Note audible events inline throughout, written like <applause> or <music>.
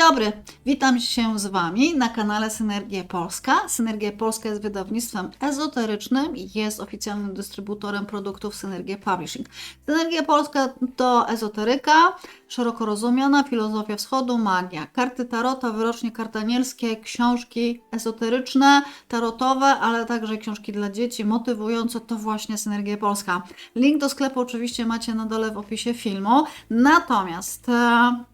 Dobry, witam się z Wami na kanale Synergia Polska. Synergia Polska jest wydawnictwem ezoterycznym i jest oficjalnym dystrybutorem produktów Synergia Publishing. Synergia Polska to ezoteryka, szeroko rozumiana, filozofia wschodu, magia, karty tarota, wyrocznie kartanielskie, książki ezoteryczne, tarotowe, ale także książki dla dzieci motywujące, to właśnie Synergia Polska. Link do sklepu oczywiście macie na dole w opisie filmu. Natomiast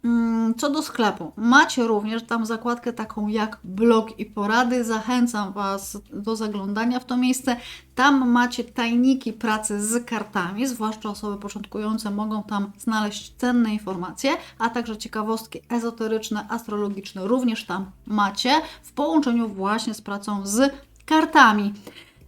mm, co do sklepu, macie również tam zakładkę taką jak blog i porady. Zachęcam Was do zaglądania w to miejsce. Tam macie tajniki pracy z kartami, zwłaszcza osoby początkujące mogą tam znaleźć cenne informacje, a także ciekawostki ezoteryczne, astrologiczne również tam macie w połączeniu właśnie z pracą z kartami.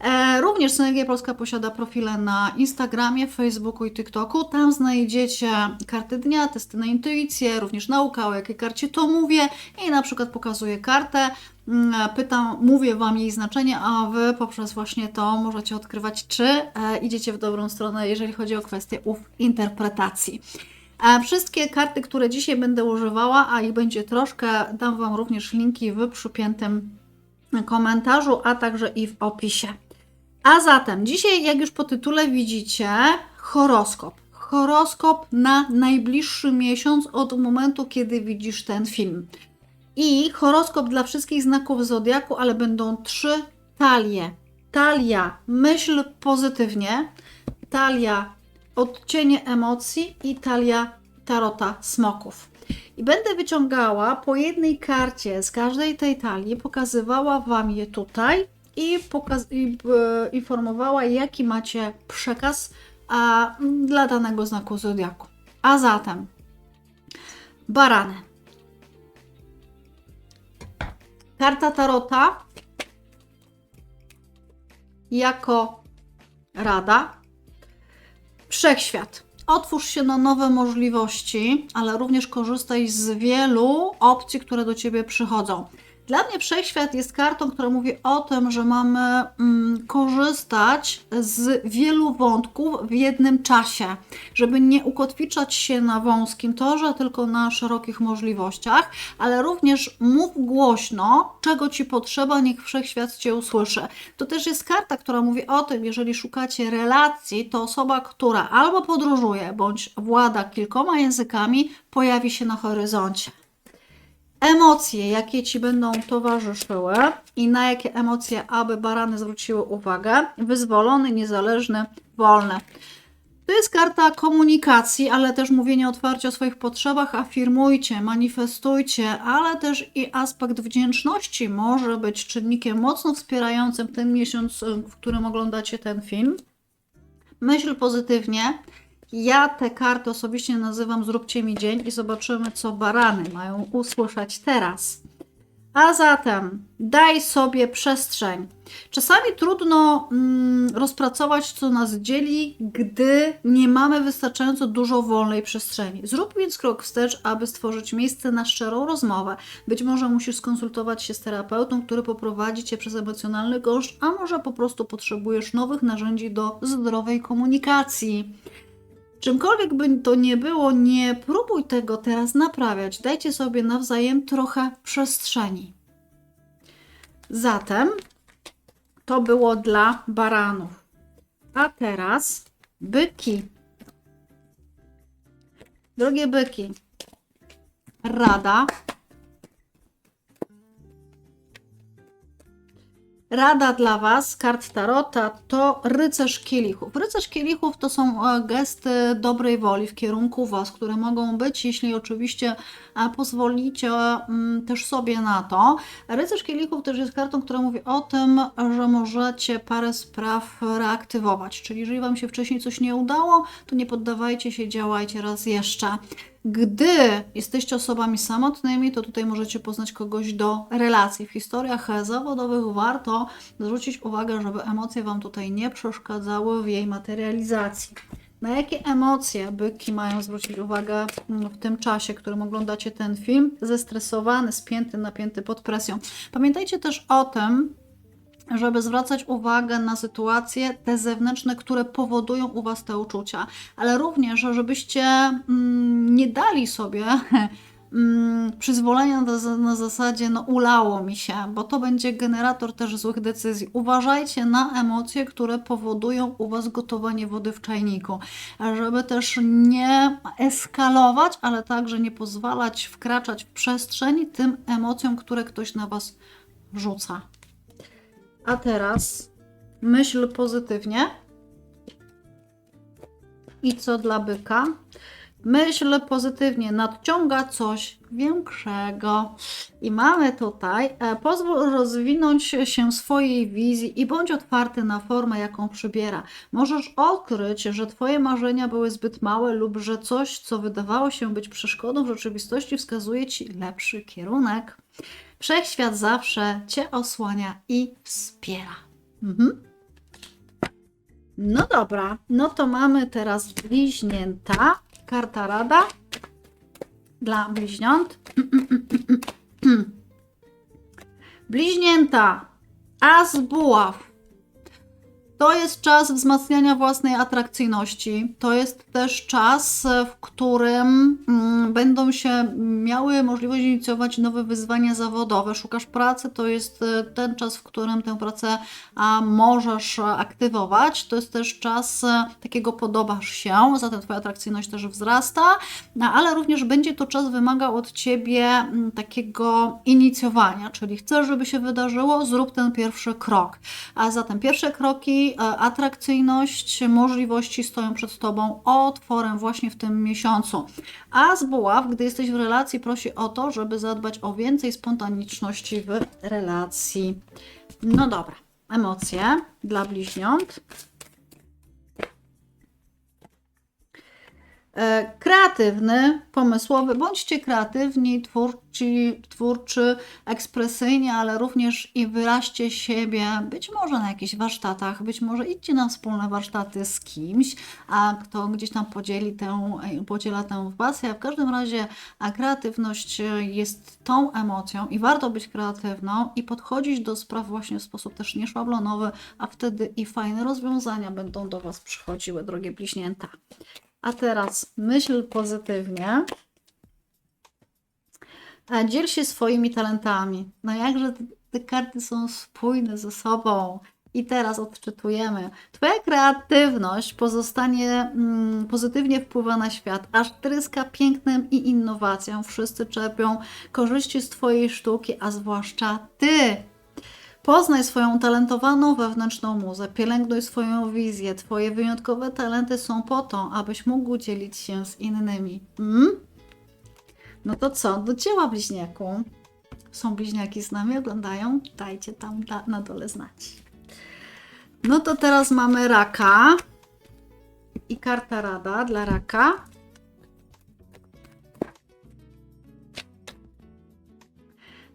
E, również Synergia Polska posiada profile na Instagramie, Facebooku i TikToku. Tam znajdziecie karty dnia, testy na intuicję, również nauka, o jakiej karcie to mówię i na przykład pokazuję kartę, mm, pytam, mówię Wam jej znaczenie, a Wy poprzez właśnie to możecie odkrywać, czy e, idziecie w dobrą stronę, jeżeli chodzi o kwestię interpretacji. A wszystkie karty, które dzisiaj będę używała, a ich będzie troszkę, dam Wam również linki w przypiętym komentarzu, a także i w opisie. A zatem dzisiaj, jak już po tytule widzicie, horoskop. Horoskop na najbliższy miesiąc od momentu, kiedy widzisz ten film. I horoskop dla wszystkich znaków zodiaku, ale będą trzy talie. Talia myśl pozytywnie, talia odcienie emocji i talia tarota smoków. I będę wyciągała po jednej karcie z każdej tej talii, pokazywała Wam je tutaj i, i e, informowała, jaki macie przekaz a, dla danego znaku zodiaku. A zatem, barany. Karta tarota jako rada. Wszechświat. Otwórz się na nowe możliwości, ale również korzystaj z wielu opcji, które do ciebie przychodzą. Dla mnie wszechświat jest kartą, która mówi o tym, że mamy mm, korzystać z wielu wątków w jednym czasie, żeby nie ukotwiczać się na wąskim torze, tylko na szerokich możliwościach, ale również mów głośno, czego ci potrzeba, niech wszechświat cię usłyszy. To też jest karta, która mówi o tym, jeżeli szukacie relacji, to osoba, która albo podróżuje, bądź włada kilkoma językami, pojawi się na horyzoncie emocje, jakie Ci będą towarzyszyły i na jakie emocje, aby barany zwróciły uwagę. Wyzwolony, niezależny, wolny. To jest karta komunikacji, ale też mówienie otwarcie o swoich potrzebach, afirmujcie, manifestujcie, ale też i aspekt wdzięczności może być czynnikiem mocno wspierającym ten miesiąc, w którym oglądacie ten film. Myśl pozytywnie, ja te karty osobiście nazywam Zróbcie mi dzień i zobaczymy, co barany mają usłyszeć teraz. A zatem daj sobie przestrzeń. Czasami trudno mm, rozpracować, co nas dzieli, gdy nie mamy wystarczająco dużo wolnej przestrzeni. Zrób więc krok wstecz, aby stworzyć miejsce na szczerą rozmowę. Być może musisz skonsultować się z terapeutą, który poprowadzi cię przez emocjonalny gąszcz, a może po prostu potrzebujesz nowych narzędzi do zdrowej komunikacji. Czymkolwiek by to nie było, nie próbuj tego teraz naprawiać. Dajcie sobie nawzajem trochę przestrzeni. Zatem to było dla baranów. A teraz byki. Drogie byki, rada Rada dla Was, kart Tarota, to rycerz kielichów. Rycerz kielichów to są e, gesty dobrej woli w kierunku Was, które mogą być, jeśli oczywiście e, pozwolicie mm, też sobie na to. Rycerz kielichów też jest kartą, która mówi o tym, że możecie parę spraw reaktywować. Czyli jeżeli Wam się wcześniej coś nie udało, to nie poddawajcie się, działajcie raz jeszcze. Gdy jesteście osobami samotnymi, to tutaj możecie poznać kogoś do relacji. W historiach zawodowych warto zwrócić uwagę, żeby emocje Wam tutaj nie przeszkadzały w jej materializacji. Na jakie emocje byki mają zwrócić uwagę w tym czasie, którym oglądacie ten film? Zestresowany, spięty, napięty pod presją. Pamiętajcie też o tym, żeby zwracać uwagę na sytuacje te zewnętrzne, które powodują u Was te uczucia, ale również, żebyście mm, nie dali sobie <laughs> mm, przyzwolenia na, na zasadzie no ulało mi się, bo to będzie generator też złych decyzji. Uważajcie na emocje, które powodują u Was gotowanie wody w czajniku, żeby też nie eskalować, ale także nie pozwalać wkraczać w przestrzeń tym emocjom, które ktoś na Was rzuca. A teraz myśl pozytywnie. I co dla byka? Myśl pozytywnie, nadciąga coś większego. I mamy tutaj, e, pozwól rozwinąć się swojej wizji i bądź otwarty na formę, jaką przybiera. Możesz odkryć, że Twoje marzenia były zbyt małe lub że coś, co wydawało się być przeszkodą, w rzeczywistości wskazuje Ci lepszy kierunek. Wszechświat zawsze Cię osłania i wspiera. Mhm. No dobra, no to mamy teraz bliźnięta. Karta rada dla bliźniąt. <clears throat> Bliźnięta. As buław. To jest czas wzmacniania własnej atrakcyjności. To jest też czas, w którym mm, będą się miały możliwość inicjować nowe wyzwania zawodowe. Szukasz pracy, to jest e, ten czas, w którym tę pracę możesz aktywować. To jest też czas e, takiego podobasz się, zatem Twoja atrakcyjność też wzrasta, no, ale również będzie to czas wymagał od Ciebie takiego inicjowania, czyli chcesz, żeby się wydarzyło, zrób ten pierwszy krok. A zatem pierwsze kroki e, atrakcyjność, możliwości stoją przed Tobą otworem właśnie w tym miesiącu. A z buław, gdy jesteś w relacji, prosi o to, żeby zadbać o więcej spontaniczności w relacji. No dobra, emocje dla bliźniąt. Kreatywny, pomysłowy, bądźcie kreatywni, twórczy, twórczy, ekspresyjnie, ale również i wyraźcie siebie, być może na jakichś warsztatach, być może idźcie na wspólne warsztaty z kimś, a kto gdzieś tam podzieli tę, podziela tę pasję. W każdym razie a kreatywność jest tą emocją i warto być kreatywną i podchodzić do spraw właśnie w sposób też nieszablonowy, a wtedy i fajne rozwiązania będą do Was przychodziły, drogie bliźnięta. A teraz myśl pozytywnie. Dziel się swoimi talentami. No jakże te karty są spójne ze sobą. I teraz odczytujemy. Twoja kreatywność pozostanie mm, pozytywnie wpływa na świat, aż tryska pięknem i innowacją. Wszyscy czerpią korzyści z Twojej sztuki, a zwłaszcza Ty. Poznaj swoją talentowaną wewnętrzną muzę, pielęgnuj swoją wizję. Twoje wyjątkowe talenty są po to, abyś mógł dzielić się z innymi. Mm? No to co? Do dzieła bliźniaku. Są bliźniaki z nami, oglądają? Dajcie tam na dole znać. No to teraz mamy raka. I karta rada dla raka.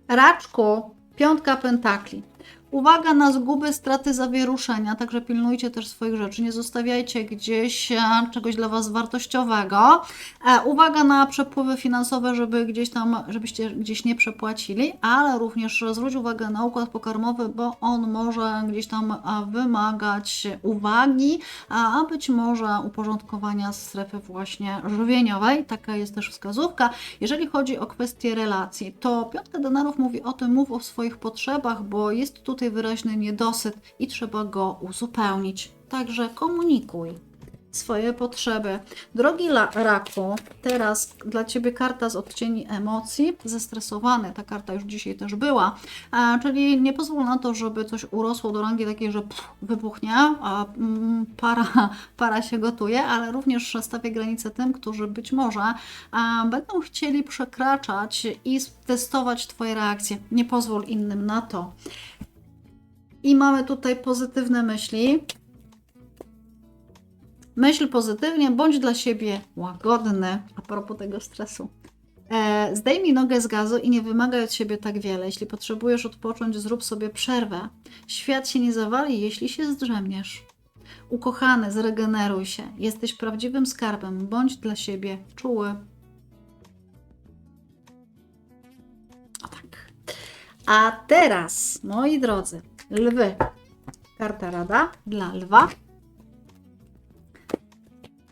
Raczku, piątka pentakli. Uwaga na zguby, straty, zawieruszenia, także pilnujcie też swoich rzeczy, nie zostawiajcie gdzieś e, czegoś dla Was wartościowego. E, uwaga na przepływy finansowe, żeby gdzieś tam, żebyście gdzieś nie przepłacili, ale również zwróć uwagę na układ pokarmowy, bo on może gdzieś tam e, wymagać uwagi, a być może uporządkowania strefy właśnie żywieniowej. Taka jest też wskazówka. Jeżeli chodzi o kwestie relacji, to piątka denarów mówi o tym, mów o swoich potrzebach, bo jest tutaj wyraźny niedosyt i trzeba go uzupełnić. Także komunikuj swoje potrzeby. Drogi raku, teraz dla Ciebie karta z odcieni emocji, zestresowany, ta karta już dzisiaj też była, czyli nie pozwól na to, żeby coś urosło do rangi takiej, że pff, wybuchnie, a mm, para, <laughs> para się gotuje, ale również stawia granice tym, którzy być może będą chcieli przekraczać i testować Twoje reakcje. Nie pozwól innym na to. I mamy tutaj pozytywne myśli. Myśl pozytywnie, bądź dla siebie łagodny. A propos tego stresu. E, zdejmij nogę z gazu i nie wymagaj od siebie tak wiele. Jeśli potrzebujesz odpocząć, zrób sobie przerwę. Świat się nie zawali, jeśli się zdrzemniesz. Ukochany, zregeneruj się. Jesteś prawdziwym skarbem. Bądź dla siebie czuły. O tak. A teraz, moi drodzy, lwy. Karta rada dla lwa.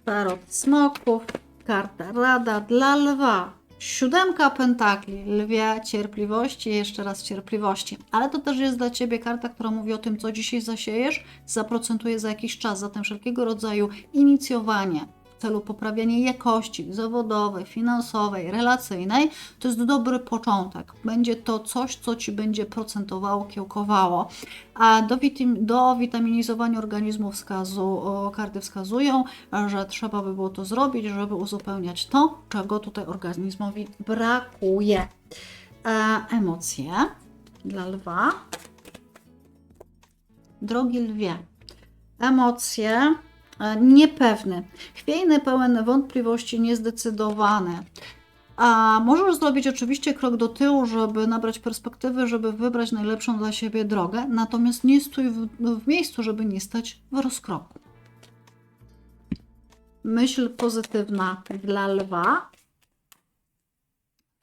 Tarot smoków. Karta rada dla lwa. Siódemka pentakli, lwie cierpliwości, jeszcze raz cierpliwości. Ale to też jest dla Ciebie karta, która mówi o tym, co dzisiaj zasiejesz, zaprocentuje za jakiś czas. Zatem wszelkiego rodzaju inicjowanie celu poprawiania jakości zawodowej, finansowej, relacyjnej, to jest dobry początek. Będzie to coś, co Ci będzie procentowało, kiełkowało. A do, witam- do witaminizowania organizmu wskazu, karty wskazują, że trzeba by było to zrobić, żeby uzupełniać to, czego tutaj organizmowi brakuje. E, emocje dla lwa. Drogi lwie, emocje niepewny, chwiejny, pełen wątpliwości, niezdecydowany. A możesz zrobić oczywiście krok do tyłu, żeby nabrać perspektywy, żeby wybrać najlepszą dla siebie drogę, natomiast nie stój w, w miejscu, żeby nie stać w rozkroku. Myśl pozytywna dla lwa.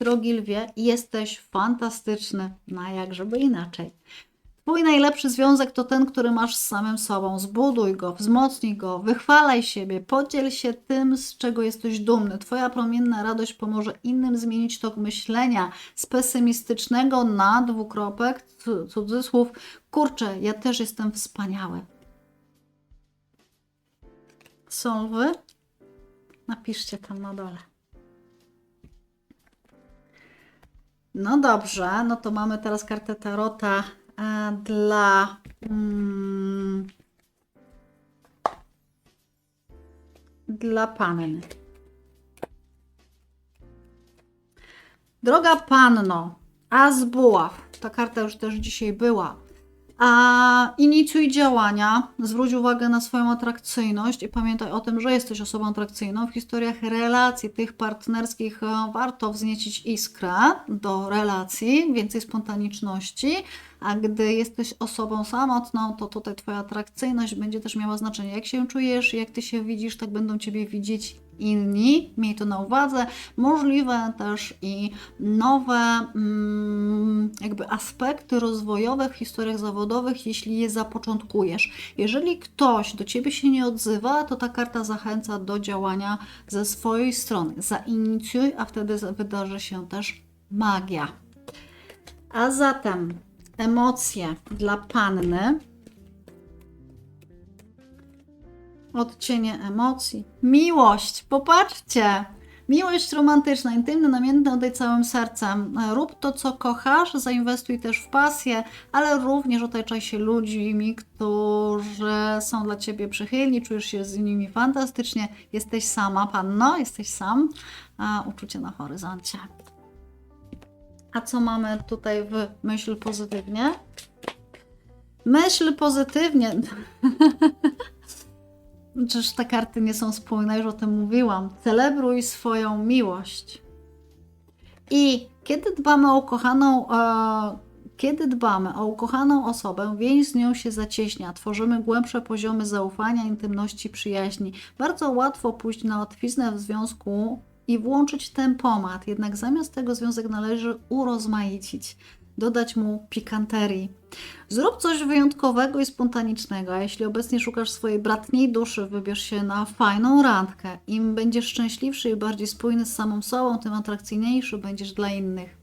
Drogi lwie, jesteś fantastyczny, na jak żeby inaczej. Twój najlepszy związek to ten, który masz z samym sobą. Zbuduj go, wzmocnij go, wychwalaj siebie, podziel się tym, z czego jesteś dumny. Twoja promienna radość pomoże innym zmienić tok myślenia z pesymistycznego na dwukropek, cu- cudzysłów, kurczę, ja też jestem wspaniały. Są lwy? Napiszcie tam na dole. No dobrze, no to mamy teraz kartę Tarota dla. Mm, dla panny. Droga panno, As buław, ta karta już też dzisiaj była. A inicjuj działania, zwróć uwagę na swoją atrakcyjność i pamiętaj o tym, że jesteś osobą atrakcyjną. W historiach relacji tych partnerskich e, warto wzniecić iskrę do relacji, więcej spontaniczności, a gdy jesteś osobą samotną, to tutaj Twoja atrakcyjność będzie też miała znaczenie. Jak się czujesz, jak Ty się widzisz, tak będą Ciebie widzieć inni. Miej to na uwadze. Możliwe też i nowe mm, jakby aspekty rozwojowe w historiach zawodowych, jeśli je zapoczątkujesz. Jeżeli ktoś do Ciebie się nie odzywa, to ta karta zachęca do działania ze swojej strony. Zainicjuj, a wtedy wydarzy się też magia. A zatem emocje dla panny. Odcienie emocji. Miłość, popatrzcie. Miłość romantyczna, intymna, namiętna, oddaj całym sercem. Rób to, co kochasz, zainwestuj też w pasję, ale również otaczaj się ludźmi, którzy są dla ciebie przychylni, czujesz się z nimi fantastycznie. Jesteś sama, panno, jesteś sam. A, uczucie na horyzoncie. A co mamy tutaj w myśl pozytywnie? Myśl pozytywnie. <laughs> Czyż te karty nie są spójne? Już o tym mówiłam. Celebruj swoją miłość. I kiedy dbamy o ukochaną, e, kiedy dbamy o ukochaną osobę, więź z nią się zacieśnia, tworzymy głębsze poziomy zaufania, intymności, przyjaźni. Bardzo łatwo pójść na łatwiznę w związku i włączyć tempomat, jednak zamiast tego związek należy urozmaicić, dodać mu pikanterii. Zrób coś wyjątkowego i spontanicznego, a jeśli obecnie szukasz swojej bratniej duszy, wybierz się na fajną randkę. Im będziesz szczęśliwszy i bardziej spójny z samą sobą, tym atrakcyjniejszy będziesz dla innych.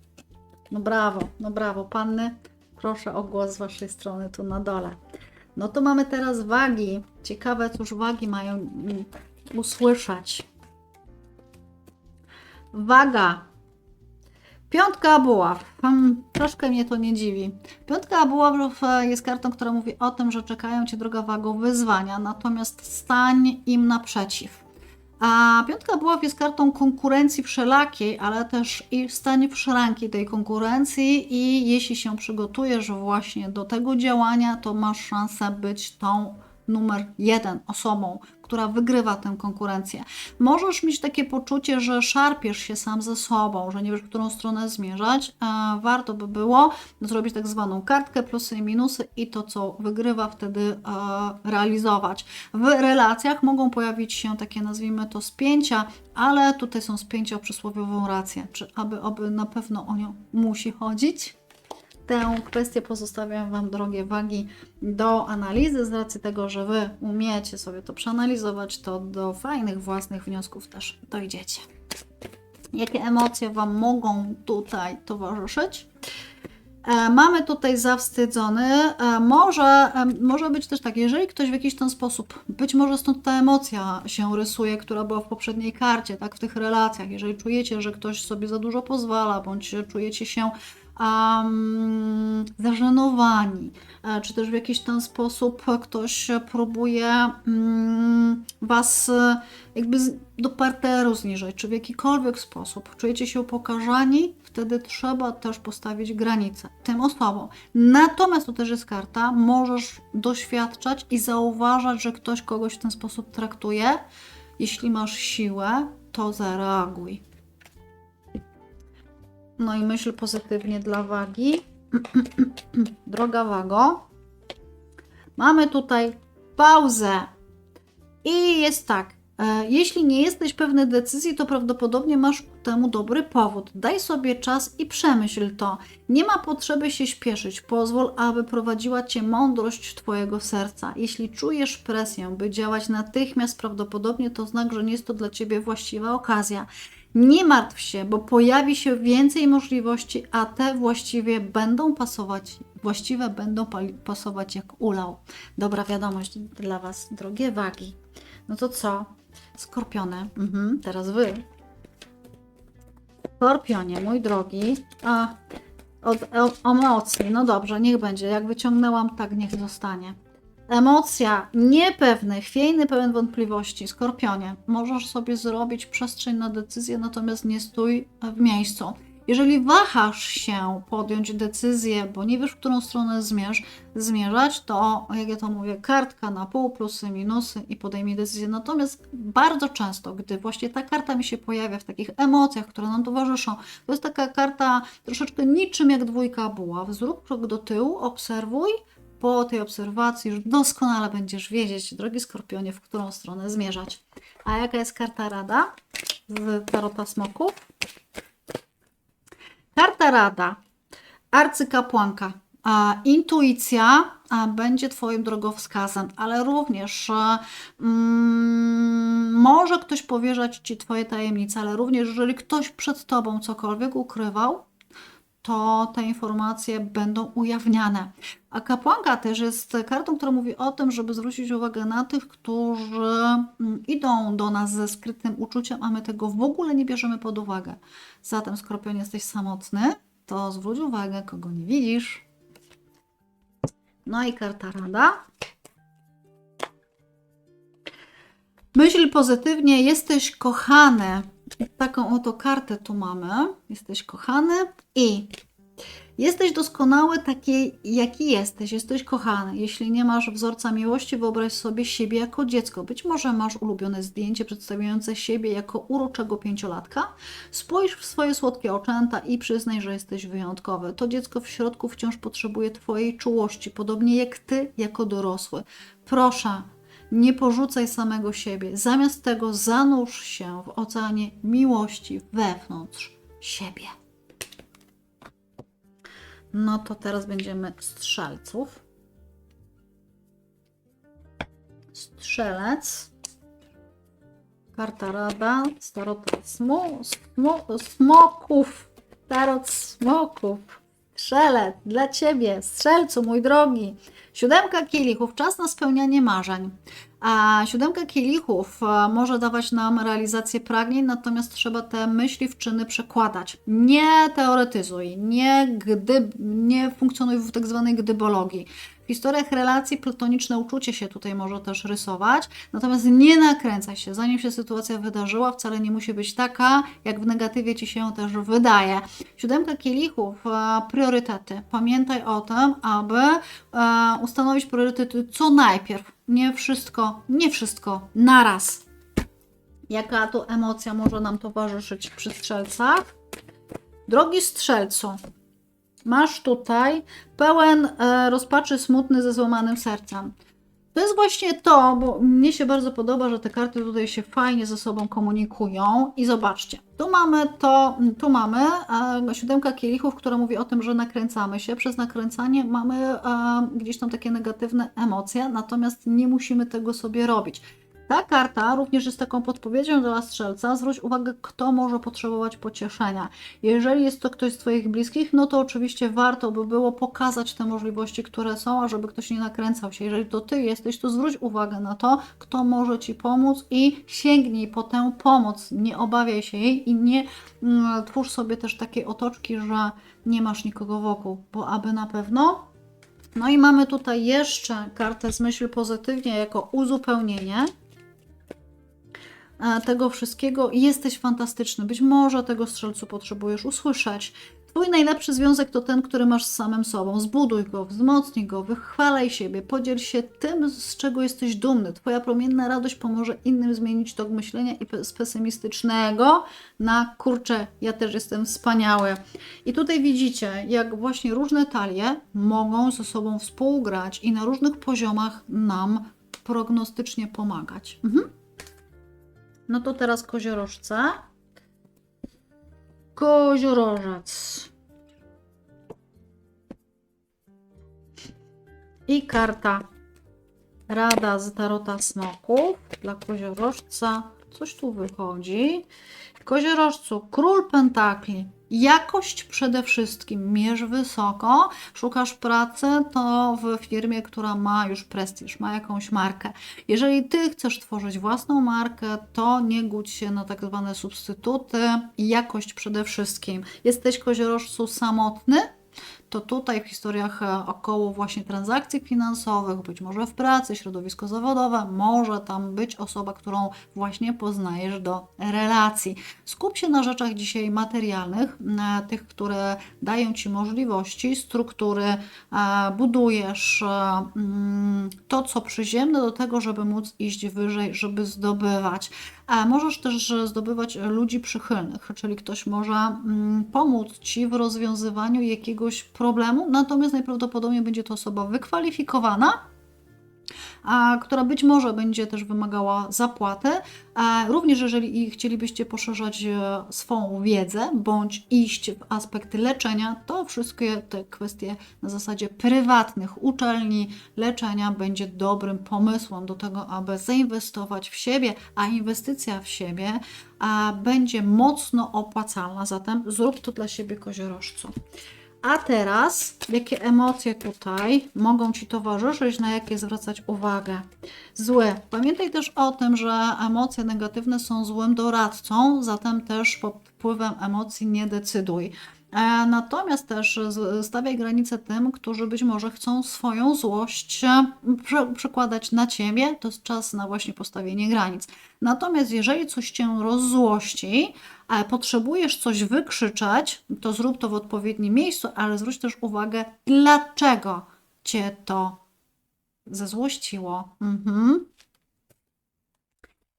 No brawo, no brawo, panny. Proszę o głos z waszej strony tu na dole. No to mamy teraz wagi. Ciekawe, cóż wagi mają usłyszeć. Waga. Piątka buław. Hmm, troszkę mnie to nie dziwi. Piątka buław e, jest kartą, która mówi o tym, że czekają Cię droga wago wyzwania, natomiast stań im naprzeciw. A piątka buław jest kartą konkurencji wszelakiej, ale też i stań w szranki tej konkurencji i jeśli się przygotujesz właśnie do tego działania, to masz szansę być tą numer jeden osobą, która wygrywa tę konkurencję. Możesz mieć takie poczucie, że szarpiesz się sam ze sobą, że nie wiesz, w którą stronę zmierzać. Warto by było zrobić tak zwaną kartkę plusy i minusy i to, co wygrywa, wtedy e, realizować. W relacjach mogą pojawić się takie, nazwijmy to, spięcia, ale tutaj są spięcia o przysłowiową rację. Czy aby, aby na pewno o nią musi chodzić? Tę kwestię pozostawiam Wam, drogie wagi, do analizy. Z racji tego, że Wy umiecie sobie to przeanalizować, to do fajnych własnych wniosków też dojdziecie. Jakie emocje Wam mogą tutaj towarzyszyć? E, Mamy tutaj zawstydzony. E, Może, e, może być też tak, jeżeli ktoś w jakiś ten sposób, być może stąd ta emocja się rysuje, która była w poprzedniej karcie, tak, w tych relacjach. Jeżeli czujecie, że ktoś sobie za dużo pozwala, bądź czujecie się um, zażenowani, e, czy też w jakiś ten sposób ktoś próbuje um, Was e, jakby do parteru zniżyć, czy w jakikolwiek sposób czujecie się upokarzani, wtedy trzeba też postawić granice tym osobom. Natomiast to też jest karta, możesz doświadczać i zauważać, że ktoś kogoś w ten sposób traktuje. Jeśli masz siłę, to zareaguj. No i myśl pozytywnie dla wagi. <clears throat> Droga wago, mamy tutaj pauzę. I jest tak. e, Jeśli nie jesteś pewny decyzji, to prawdopodobnie masz ku temu dobry powód. Daj sobie czas i przemyśl to. Nie ma potrzeby się śpieszyć. Pozwól, aby prowadziła cię mądrość Twojego serca. Jeśli czujesz presję, by działać natychmiast, prawdopodobnie to znak, że nie jest to dla ciebie właściwa okazja. Nie martw się, bo pojawi się więcej możliwości, a te właściwie będą pasować, właściwe będą pasować jak ulał. Dobra wiadomość dla Was, drogie wagi. No to co? Skorpione. Mhm, teraz Wy. Skorpionie, mój drogi. A, od o, emocji. No dobrze, niech będzie. Jak wyciągnęłam, tak niech zostanie. Emocja, niepewny, chwiejny, pełen wątpliwości. Skorpionie, możesz sobie zrobić przestrzeń na decyzję, natomiast nie stój w miejscu. Jeżeli wahasz się podjąć decyzję, bo nie wiesz, w którą stronę zmierz, zmierzać, to jak ja to mówię, kartka na pół, plusy, minusy i podejmij decyzję. Natomiast bardzo często, gdy właśnie ta karta mi się pojawia w takich emocjach, które nam towarzyszą, to jest taka karta troszeczkę niczym jak dwójka buław. Zrób krok do tyłu, obserwuj, po tej obserwacji już doskonale będziesz wiedzieć, drogi skorpionie, w którą stronę zmierzać. A jaka jest karta rada z Tarota Smoków? Karta rada, arcykapłanka. Intuicja będzie Twoim drogowskazem, ale również e, mm, może ktoś powierzać Ci Twoje tajemnice, ale również jeżeli ktoś przed Tobą cokolwiek ukrywał, to te informacje będą ujawniane. A kapłanka też jest kartą, która mówi o tym, żeby zwrócić uwagę na tych, którzy mm, idą do nas ze skrytym uczuciem, a my tego w ogóle nie bierzemy pod uwagę. Zatem, skorpion, jesteś samotny, to zwróć uwagę, kogo nie widzisz. No i karta rada. Myśl pozytywnie, jesteś kochany. Taką oto kartę tu mamy. Jesteś kochany i jesteś doskonały taki, jaki jesteś. Jesteś kochany. Jeśli nie masz wzorca miłości, wyobraź sobie siebie jako dziecko. Być może masz ulubione zdjęcie przedstawiające siebie jako uroczego pięciolatka. Spójrz w swoje słodkie oczęta i przyznaj, że jesteś wyjątkowy. To dziecko w środku wciąż potrzebuje Twojej czułości, podobnie jak Ty jako dorosły. Proszę, nie porzucaj samego siebie. Zamiast tego zanurz się w oceanie miłości wewnątrz siebie. No to teraz będziemy strzelców. Strzelec. Karta rada. Starot smoków. Tarot smoków. Strzelec dla ciebie, strzelcu, mój drogi. Siódemka kielichów, czas na spełnianie marzeń. A siódemka kielichów e, może dawać nam realizację pragnień, natomiast trzeba te myśli w czyny przekładać. Nie teoretyzuj, nie, gdy, nie funkcjonuj w tak zwanej gdybologii. W historiach relacji platoniczne uczucie się tutaj może też rysować, natomiast nie nakręcaj się. Zanim się sytuacja wydarzyła, wcale nie musi być taka, jak w negatywie ci się też wydaje. Siódemka kielichów, e, priorytety. Pamiętaj o tym, aby e, ustanowić priorytety co najpierw. Nie wszystko, nie wszystko naraz. Jaka tu emocja może nam towarzyszyć przy strzelcach? Drogi strzelcu, masz tutaj pełen e, rozpaczy, smutny ze złamanym sercem. To jest właśnie to, bo mnie się bardzo podoba, że te karty tutaj się fajnie ze sobą komunikują. I zobaczcie, tu mamy to, tu mamy e, siódemka kielichów, która mówi o tym, że nakręcamy się. Przez nakręcanie mamy e, gdzieś tam takie negatywne emocje, natomiast nie musimy tego sobie robić. Ta karta również jest taką podpowiedzią dla strzelca. Zwróć uwagę, kto może potrzebować pocieszenia. Jeżeli jest to ktoś z Twoich bliskich, no to oczywiście warto by było pokazać te możliwości, które są, a żeby ktoś nie nakręcał się. Jeżeli to Ty jesteś, to zwróć uwagę na to, kto może Ci pomóc i sięgnij po tę pomoc. Nie obawiaj się jej i nie mm, twórz sobie też takiej otoczki, że nie masz nikogo wokół, bo aby na pewno. No i mamy tutaj jeszcze kartę z myśl pozytywnie jako uzupełnienie tego wszystkiego. Jesteś fantastyczny. Być może tego strzelcu potrzebujesz usłyszeć. Twój najlepszy związek to ten, który masz z samym sobą. Zbuduj go, wzmocnij go, wychwalaj siebie, podziel się tym, z czego jesteś dumny. Twoja promienna radość pomoże innym zmienić tok myślenia i z pesymistycznego na kurczę, ja też jestem wspaniały. I tutaj widzicie, jak właśnie różne talie mogą ze sobą współgrać i na różnych poziomach nam prognostycznie pomagać. Mhm. No to teraz koziorożce. Koziorożec. I karta Rada z Tarota Smoków dla koziorożca. Coś tu wychodzi. Koziorożcu, król pentakli. Jakość przede wszystkim. Mierz wysoko. Szukasz pracy, to w firmie, która ma już prestiż, ma jakąś markę. Jeżeli ty chcesz tworzyć własną markę, to nie gódź się na tak zwane substytuty. Jakość przede wszystkim. Jesteś koziorożcu samotny, to tutaj w historiach e, około właśnie transakcji finansowych, być może w pracy, środowisko zawodowe, może tam być osoba, którą właśnie poznajesz do relacji. Skup się na rzeczach dzisiaj materialnych, tych, które dają Ci możliwości, struktury, e, budujesz e, mm, to, co przyziemne do tego, żeby móc iść wyżej, żeby zdobywać. A możesz też zdobywać ludzi przychylnych, czyli ktoś może mm, pomóc Ci w rozwiązywaniu jakiegoś problemu, natomiast najprawdopodobniej będzie to osoba wykwalifikowana, a, która być może będzie też wymagała zapłaty. A również jeżeli chcielibyście poszerzać e, swą wiedzę bądź iść w aspekty leczenia, to wszystkie te kwestie na zasadzie prywatnych uczelni leczenia będzie dobrym pomysłem do tego, aby zainwestować w siebie, a inwestycja w siebie a, będzie mocno opłacalna. Zatem zrób to dla siebie koziorożcu. A teraz, jakie emocje tutaj mogą Ci towarzyszyć, na jakie zwracać uwagę? Złe. Pamiętaj też o tym, że emocje negatywne są złym doradcą, zatem też pod wpływem emocji nie decyduj. E, Natomiast też stawiaj granice tym, którzy być może chcą swoją złość e, prze- przekładać na ciebie. To jest czas na właśnie postawienie granic. Natomiast jeżeli coś cię rozzłości, a potrzebujesz coś wykrzyczeć, to zrób to w odpowiednim miejscu, ale zwróć też uwagę, dlaczego cię to zezłościło. Mhm.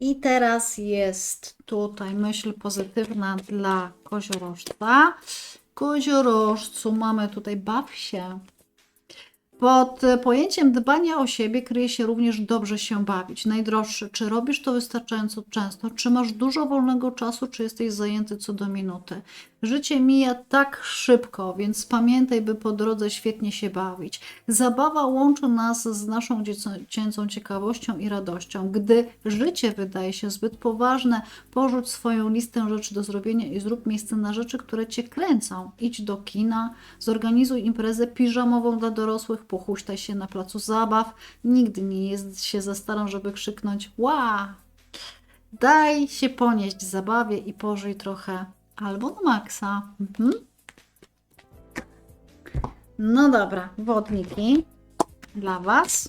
I teraz jest tutaj myśl pozytywna dla koziorożca. Koziorożcu mamy tutaj baw się. Pod e, pojęciem dbania o siebie kryje się również dobrze się bawić. Najdroższy, czy robisz to wystarczająco często, czy masz dużo wolnego czasu, czy jesteś zajęty co do minuty. Życie mija tak szybko, więc pamiętaj, by po drodze świetnie się bawić. Zabawa łączy nas z naszą dziecięcą ciekawością i radością. Gdy życie wydaje się zbyt poważne, porzuć swoją listę rzeczy do zrobienia i zrób miejsce na rzeczy, które Cię kręcą. Idź do kina, zorganizuj imprezę piżamową dla dorosłych, pochuśtaj się na placu zabaw. Nigdy nie jest się za starą, żeby krzyknąć ła! Daj się ponieść zabawie i pożyj trochę albo do maksa. Mhm. No dobra, wodniki dla Was.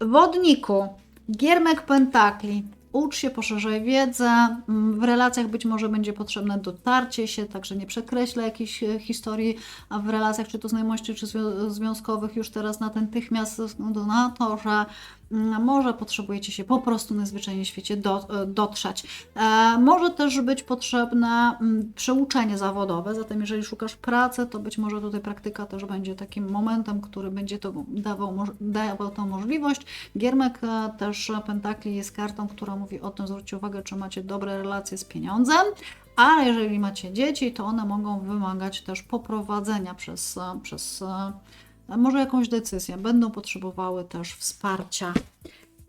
Wodniku, giermek pentakli. Ucz się, poszerzaj wiedzę. Mm, W relacjach być może będzie potrzebne dotarcie się, także nie przekreślę jakiejś e, historii a w relacjach, czy to znajomości, czy zwią- związkowych, już teraz natychmiast ze względu na to, że może potrzebujecie się po prostu najzwyczajniej w świecie do, e, dotrzeć. E, może też być potrzebne mm, przeuczenie zawodowe, zatem jeżeli szukasz pracy, to być może tutaj praktyka też będzie takim momentem, który będzie to dawał, dawał tą możliwość. Giermek e, też Pentakli jest kartą, która mówi o tym, zwróćcie uwagę, czy macie dobre relacje z pieniądzem, ale jeżeli macie dzieci, to one mogą wymagać też poprowadzenia przez, e, przez e, a może jakąś decyzję, będą potrzebowały też wsparcia.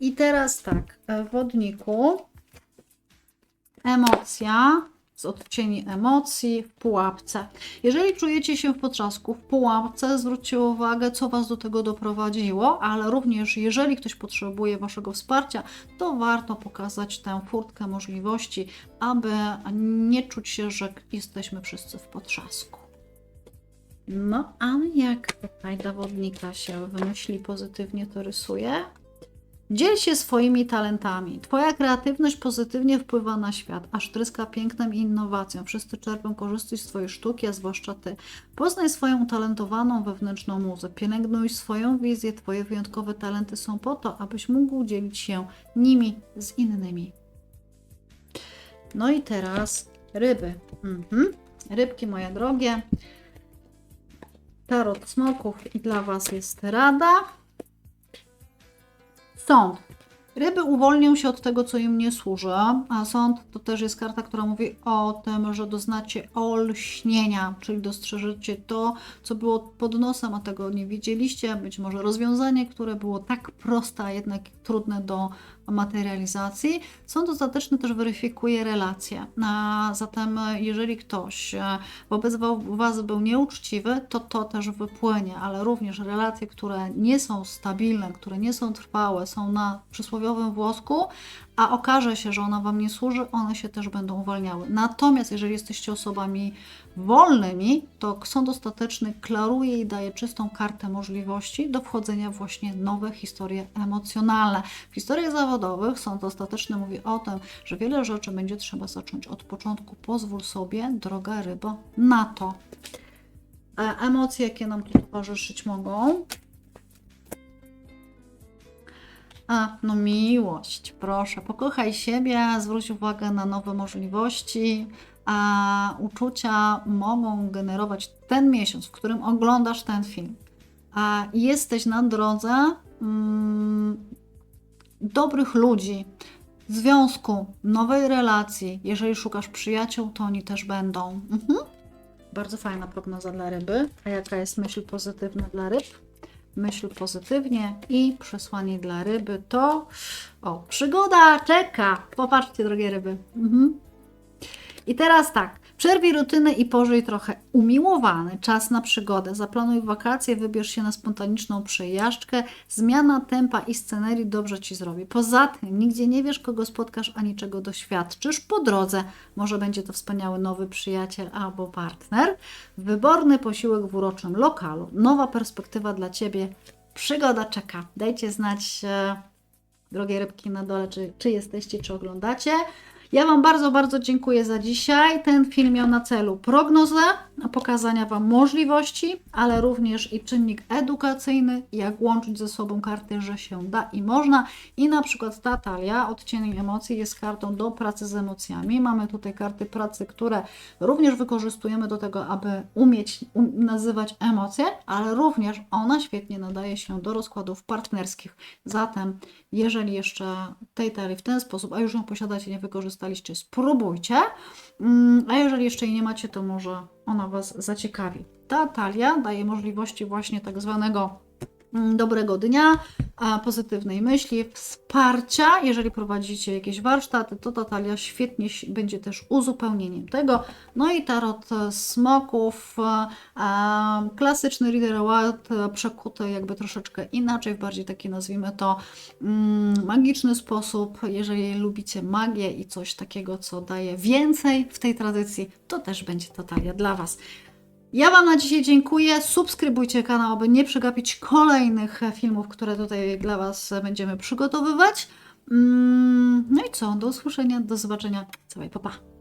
I teraz tak, e, wodniku emocja z odcieni emocji w pułapce. Jeżeli czujecie się w potrzasku, w pułapce, zwróćcie uwagę, co Was do tego doprowadziło, ale również jeżeli ktoś potrzebuje Waszego wsparcia, to warto pokazać tę furtkę możliwości, aby nie czuć się, że jesteśmy wszyscy w potrzasku. No, a jak tutaj dla wodnika się wymyśli pozytywnie, to rysuje. Dziel się swoimi talentami. Twoja kreatywność pozytywnie wpływa na świat, aż tryska pięknem i innowacją. Wszyscy czerpią korzyści z Twojej sztuki, a zwłaszcza Ty. Poznaj swoją utalentowaną wewnętrzną muzę. Pielęgnuj swoją wizję. Twoje wyjątkowe talenty są po to, abyś mógł dzielić się nimi z innymi. No i teraz ryby. Mhm. Rybki moje drogie. Tarot smoków i dla Was jest rada. Sąd. Ryby uwolnią się od tego, co im nie służy, a sąd to też jest karta, która mówi o tym, że doznacie olśnienia, czyli dostrzeżecie to, co było pod nosem, a tego nie widzieliście, być może rozwiązanie, które było tak proste, a jednak trudne do materializacji. Sąd ostateczny też weryfikuje relacje. A zatem, jeżeli ktoś e, wobec Was był nieuczciwy, to to też wypłynie, ale również relacje, które nie są stabilne, które nie są trwałe, są na przysłowiowym włosku, a okaże się, że ona Wam nie służy, one się też będą uwalniały. Natomiast jeżeli jesteście osobami wolnymi, to sąd ostateczny klaruje i daje czystą kartę możliwości do wchodzenia właśnie nowe historie emocjonalne. W historiach zawodowych sąd ostateczny mówi o tym, że wiele rzeczy będzie trzeba zacząć od początku. Pozwól sobie, droga rybo, na to. E, Emocje, jakie nam tu towarzyszyć mogą, A, no miłość, proszę, pokochaj siebie, zwróć uwagę na nowe możliwości, a uczucia mogą generować ten miesiąc, w którym oglądasz ten film. A jesteś na drodze mm, dobrych ludzi, związku, nowej relacji. Jeżeli szukasz przyjaciół, to oni też będą. Mhm. Bardzo fajna prognoza dla ryby. A jaka jest myśl pozytywna dla ryb? myśl pozytywnie i przesłanie dla ryby to o, przygoda czeka. Popatrzcie, drogie ryby. Mhm. I teraz tak, przerwij rutynę i pożyj trochę umiłowany czas na przygodę. Zaplanuj wakacje, wybierz się na spontaniczną przejażdżkę. Zmiana tempa i scenerii dobrze Ci zrobi. Poza tym, nigdzie nie wiesz, kogo spotkasz, ani czego doświadczysz po drodze. Może będzie to wspaniały nowy przyjaciel albo partner. Wyborny posiłek w uroczym lokalu. Nowa perspektywa dla Ciebie. Przygoda czeka. Dajcie znać, drogie rybki na dole, czy, czy jesteście, czy oglądacie. Ja Wam bardzo, bardzo dziękuję za dzisiaj. Ten film miał na celu prognozę, pokazania Wam możliwości, ale również i czynnik edukacyjny, jak łączyć ze sobą karty, że się da i można. I na przykład ta talia, odcień emocji, jest kartą do pracy z emocjami. Mamy tutaj karty pracy, które również wykorzystujemy do tego, aby umieć um, nazywać emocje, ale również ona świetnie nadaje się do rozkładów partnerskich. Zatem, jeżeli jeszcze tej talii w ten sposób, a już ją posiadacie, nie wykorzystaliście, spróbujcie. Mm, A jeżeli jeszcze jej nie macie, to może ona Was zaciekawi. Ta talia daje możliwości właśnie tak zwanego dobrego dnia, pozytywnej myśli, wsparcia. Jeżeli prowadzicie jakieś warsztaty, to ta talia świetnie będzie też uzupełnieniem tego. No i tarot smoków, klasyczny Reader e, przekuty jakby troszeczkę inaczej, w bardziej taki nazwijmy to mm, magiczny sposób. Jeżeli lubicie magię i coś takiego, co daje więcej w tej tradycji, to też będzie to talia dla Was. Ja Wam na dzisiaj dziękuję. Subskrybujcie kanał, aby nie przegapić kolejnych filmów, które tutaj dla Was będziemy przygotowywać. Mm, No i co? Do usłyszenia, do zobaczenia. Całej papa.